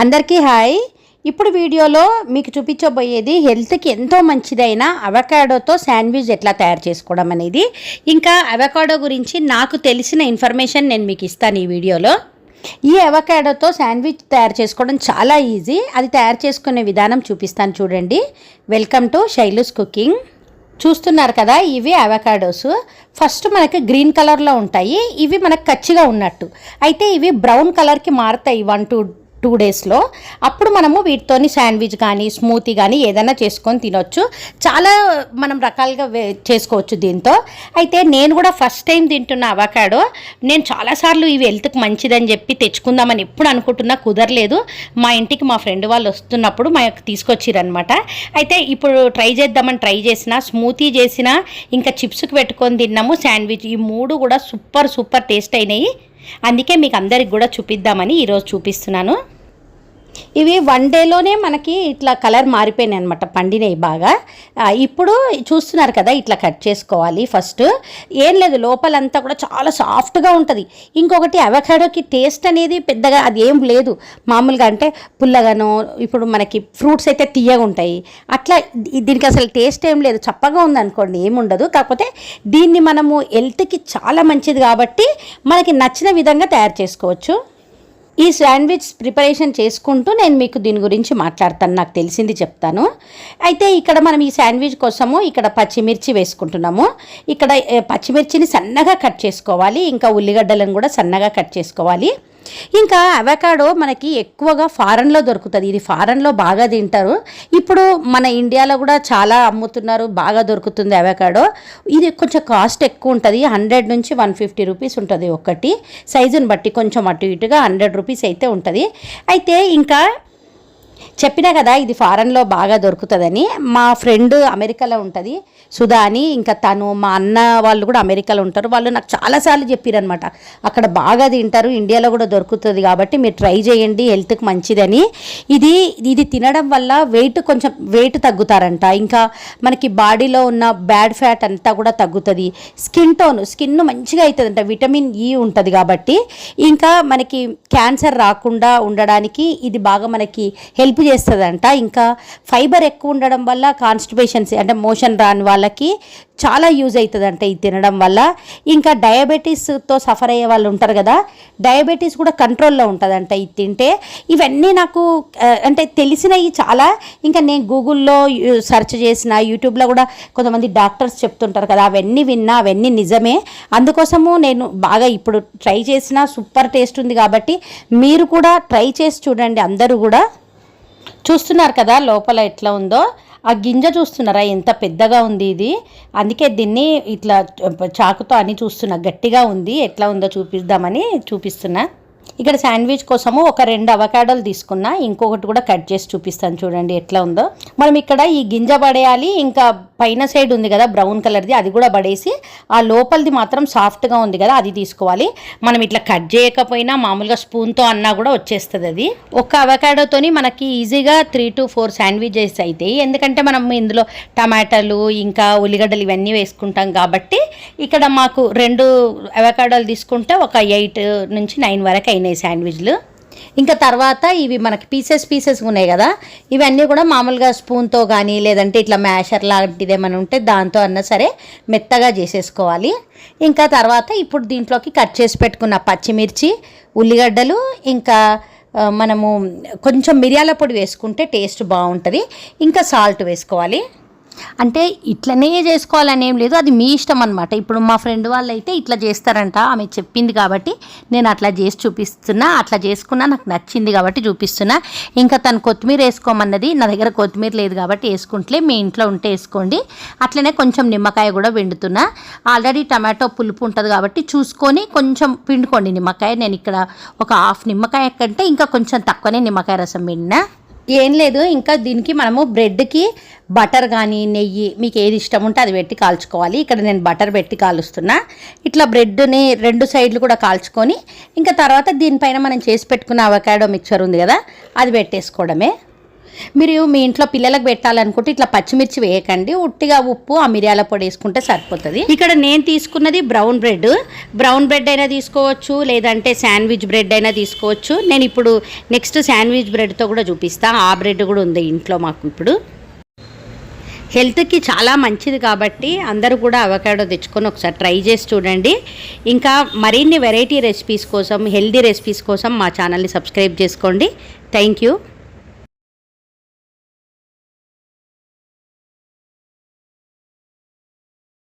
అందరికీ హాయ్. ఇప్పుడు వీడియోలో మీకు చూపించబోయేది హెల్త్కి ఎంతో మంచిదైన అవకాడోతో శాండ్విచ్ ఎట్లా తయారు చేసుకోవడం అనేది. ఇంకా అవకాడో గురించి నాకు తెలిసిన ఇన్ఫర్మేషన్ నేను మీకు ఇస్తాను ఈ వీడియోలో. ఈ అవకాడోతో శాండ్విచ్ తయారు చేసుకోవడం చాలా ఈజీ. అది తయారు చేసుకునే విధానం చూపిస్తాను చూడండి. Welcome to Shailu's cooking. చూస్తున్నారు కదా ఇవి అవకాడోస్. ఫస్ట్ మనకి గ్రీన్ కలర్లో ఉంటాయి. ఇవి మనకు కచ్చిగా ఉన్నట్టు. అయితే ఇవి బ్రౌన్ కలర్కి మారుతాయి వన్ టూ టూ డేస్లో. అప్పుడు మనము వీటితోని శాండ్విచ్ కానీ స్మూతీ కానీ ఏదైనా చేసుకొని తినొచ్చు. చాలా మనం రకాలుగా చేసుకోవచ్చు దీంతో. అయితే నేను కూడా ఫస్ట్ టైం తింటున్న అవకాడో నేను చాలాసార్లు ఇవి హెల్త్కి మంచిదని చెప్పి తెచ్చుకుందామని ఎప్పుడు అనుకుంటున్నా కుదరలేదు. మా ఇంటికి మా ఫ్రెండ్ వాళ్ళు వస్తున్నప్పుడు మాకు తీసుకొచ్చిరనమాట అయితే ఇప్పుడు ట్రై చేద్దామని ట్రై చేసిన స్మూతీ చేసిన ఇంకా చిప్స్కి పెట్టుకొని తిన్నాము శాండ్విచ్. ఈ మూడు కూడా సూపర్ సూపర్ టేస్ట్ అయినాయి. అందుకే మీకు అందరికి కూడా చూపిద్దామని ఈరోజు చూపిస్తున్నాను. ఇవి వన్ డేలోనే మనకి ఇట్లా కలర్ మారిపోయినాయి అనమాట పండినాయి బాగా. ఇప్పుడు చూస్తున్నారు కదా ఇట్లా కట్ చేసుకోవాలి ఫస్ట్ ఏం లేదు లోపలంతా కూడా చాలా సాఫ్ట్గా ఉంటుంది. ఇంకొకటి అవకాడోకి టేస్ట్ అనేది పెద్దగా అది ఏం లేదు. మామూలుగా అంటే పుల్లగానో ఇప్పుడు మనకి ఫ్రూట్స్ అయితే తీయగా ఉంటాయి. అట్లా దీనికి అసలు టేస్ట్ ఏం లేదు. చప్పగా ఉందనుకోండి ఏముండదు కాకపోతే దీన్ని మనము హెల్త్కి చాలా మంచిది కాబట్టి మనకి నచ్చిన విధంగా తయారు చేసుకోవచ్చు. ఈ శాండ్విచ్ ప్రిపరేషన్ చేసుకుంటూ నేను మీకు దీని గురించి మాట్లాడతాను నాకు తెలిసింది చెప్తాను. అయితే ఇక్కడ మనం ఈ శాండ్విచ్ కోసము ఇక్కడ పచ్చిమిర్చి వేసుకుంటున్నాము. ఇక్కడ పచ్చిమిర్చిని సన్నగా కట్ చేసుకోవాలి ఇంకా ఉల్లిగడ్డలను కూడా సన్నగా కట్ చేసుకోవాలి. ఇంకా అవకాడో మనకి ఎక్కువగా ఫారెన్లో దొరుకుతుంది. ఇది ఫారెన్లో బాగా తింటారు. ఇప్పుడు మన ఇండియాలో కూడా చాలా అమ్ముతున్నారు బాగా దొరుకుతుంది అవకాడో. ఇది కొంచెం కాస్ట్ ఎక్కువ ఉంటుంది. హండ్రెడ్ నుంచి వన్ ఫిఫ్టీ రూపీస్ ఉంటుంది ఒకటి. సైజుని బట్టి కొంచెం అటు ఇటుగా హండ్రెడ్ రూపీస్ అయితే ఉంటుంది. అయితే ఇంకా చెప్పినా కదా ఇది ఫారెన్లో బాగా దొరుకుతుందని. మా ఫ్రెండ్ అమెరికాలో ఉంటుంది సుధా అని ఇంకా తను మా అన్న వాళ్ళు కూడా అమెరికాలో ఉంటారు. వాళ్ళు నాకు చాలాసార్లు చెప్పారనమాట అక్కడ బాగా తింటారు ఇండియాలో కూడా దొరుకుతుంది కాబట్టి మీరు ట్రై చేయండి హెల్త్కి మంచిదని. ఇది ఇది తినడం వల్ల వెయిట్ కొంచెం వెయిట్ తగ్గుతారంట. ఇంకా మనకి బాడీలో ఉన్న బ్యాడ్ ఫ్యాట్ అంతా కూడా తగ్గుతుంది. స్కిన్ టోన్ స్కిన్ మంచిగా అవుతుందంట విటమిన్ ఈ ఉంటుంది కాబట్టి. ఇంకా మనకి క్యాన్సర్ రాకుండా ఉండడానికి ఇది బాగా మనకి హెల్ప్ చేస్తుందంట. ఇంకా ఫైబర్ ఎక్కువ ఉండడం వల్ల కాన్స్టిపేషన్స్ అంటే మోషన్ రాని వాళ్ళకి చాలా యూజ్ అవుతుందంట ఇది తినడం వల్ల. ఇంకా డయాబెటీస్తో సఫర్ అయ్యే వాళ్ళు ఉంటారు కదా డయాబెటీస్ కూడా కంట్రోల్లో ఉంటుందంట ఇది తింటే. ఇవన్నీ నాకు అంటే తెలిసినవి చాలా. ఇంకా నేను గూగుల్లో సెర్చ్ చేసిన యూట్యూబ్లో కూడా కొంతమంది డాక్టర్స్ చెప్తుంటారు కదా అవన్నీ విన్నా అవన్నీ నిజమే. అందుకోసము నేను బాగా ఇప్పుడు ట్రై చేసిన సూపర్ టేస్ట్ ఉంది కాబట్టి మీరు కూడా ట్రై చేసి చూడండి అందరూ కూడా. చూస్తున్నారు కదా లోపల ఎట్లా ఉందో. ఆ గింజ చూస్తున్నారా? ఎంత పెద్దగా ఉంది ఇది. అందుకే దీన్ని ఇట్లా చాకుతో అని చూస్తున్నా. గట్టిగా ఉంది. ఎట్లా ఉందో చూపిద్దామని చూపిస్తున్నా. ఇక్కడ శాండ్విచ్ కోసము ఒక రెండు అవకాడోలు తీసుకున్నా ఇంకొకటి కూడా కట్ చేసి చూపిస్తాను చూడండి ఎట్లా ఉందో. మనం ఇక్కడ ఈ గింజ పడేయాలి ఇంకా పైన సైడ్ ఉంది కదా బ్రౌన్ కలర్ది అది కూడా పడేసి ఆ లోపలిది మాత్రం సాఫ్ట్గా ఉంది కదా అది తీసుకోవాలి. మనం ఇట్లా కట్ చేయకపోయినా మామూలుగా స్పూన్తో అన్నా కూడా వచ్చేస్తుంది అది. ఒక అవకాడోతోని మనకి ఈజీగా త్రీ టు ఫోర్ శాండ్విచెస్ అవుతాయి ఎందుకంటే మనం ఇందులో టమాటాలు ఇంకా ఉల్లిగడ్డలు ఇవన్నీ వేసుకుంటాం కాబట్టి ఇక్కడ మాకు రెండు అవకాడోలు తీసుకుంటే ఒక ఎయిట్ నుంచి నైన్ వరకు అయినాయి శాండ్విచ్లు. ఇంకా తర్వాత ఇవి మనకి పీసెస్ పీసెస్ ఉన్నాయి కదా ఇవన్నీ కూడా మామూలుగా స్పూన్తో కానీ లేదంటే ఇట్లా మ్యాషర్ లాంటిది ఏమైనా ఉంటే దాంతో అన్నా సరే మెత్తగా చేసేసుకోవాలి. ఇంకా తర్వాత ఇప్పుడు దీంట్లోకి కట్ చేసి పెట్టుకున్న పచ్చిమిర్చి ఉల్లిగడ్డలు ఇంకా మనము కొంచెం మిరియాల పొడి వేసుకుంటే టేస్ట్ బాగుంటుంది. ఇంకా సాల్ట్ వేసుకోవాలి. అంటే ఇట్లనే చేసుకోవాలని ఏం లేదు అది మీ ఇష్టం అనమాట ఇప్పుడు మా ఫ్రెండ్ వాళ్ళు అయితే ఇట్లా చేస్తారంట ఆమె చెప్పింది కాబట్టి నేను అట్లా చేసి చూపిస్తున్నా అట్లా చేసుకున్నా నాకు నచ్చింది కాబట్టి చూపిస్తున్నా. ఇంకా తను కొత్తిమీర వేసుకోమన్నది నా దగ్గర కొత్తిమీర లేదు కాబట్టి వేసుకుంటే మీ ఇంట్లో ఉంటే వేసుకోండి. అట్లనే కొంచెం నిమ్మకాయ కూడా పిండుతున్నా. ఆల్రెడీ టమాటో పులుపు ఉంటుంది కాబట్టి చూసుకొని కొంచెం పిండుకోండి నిమ్మకాయ. నేను ఇక్కడ ఒక హాఫ్ నిమ్మకాయ కంటే ఇంకా కొంచెం తక్కువనే నిమ్మకాయ రసం పిండినా. ఏం లేదు ఇంకా దీనికి మనము బ్రెడ్కి బటర్ కానీ నెయ్యి మీకు ఏది ఇష్టం ఉంటే అది పెట్టి కాల్చుకోవాలి. ఇక్కడ నేను బటర్ పెట్టి కాలుస్తున్నా. ఇట్లా బ్రెడ్ని రెండు సైడ్లు కూడా కాల్చుకొని ఇంకా తర్వాత దీనిపైన మనం చేసి పెట్టుకున్న అవకాడో మిక్చర్ ఉంది కదా అది పెట్టేసుకోవడమే. మీరు మీ ఇంట్లో పిల్లలకు పెట్టాలనుకుంటే ఇట్లా పచ్చిమిర్చి వేయకండి ఉట్టిగా ఉప్పు ఆ మిరియాల పొడి వేసుకుంటే సరిపోతుంది. ఇక్కడ నేను తీసుకున్నది బ్రౌన్ బ్రెడ్. బ్రౌన్ బ్రెడ్ అయినా తీసుకోవచ్చు లేదంటే శాండ్విచ్ బ్రెడ్ అయినా తీసుకోవచ్చు. నేను ఇప్పుడు నెక్స్ట్ శాండ్విచ్ బ్రెడ్తో కూడా చూపిస్తాను ఆ బ్రెడ్ కూడా ఉంది ఇంట్లో మాకు ఇప్పుడు. హెల్త్కి చాలా మంచిది కాబట్టి అందరూ కూడా అవకాడో తెచ్చుకొని ఒకసారి ట్రై చేసి చూడండి. ఇంకా మరిన్ని వెరైటీ రెసిపీస్ కోసం హెల్దీ రెసిపీస్ కోసం మా ఛానల్ని సబ్స్క్రైబ్ చేసుకోండి. Thank you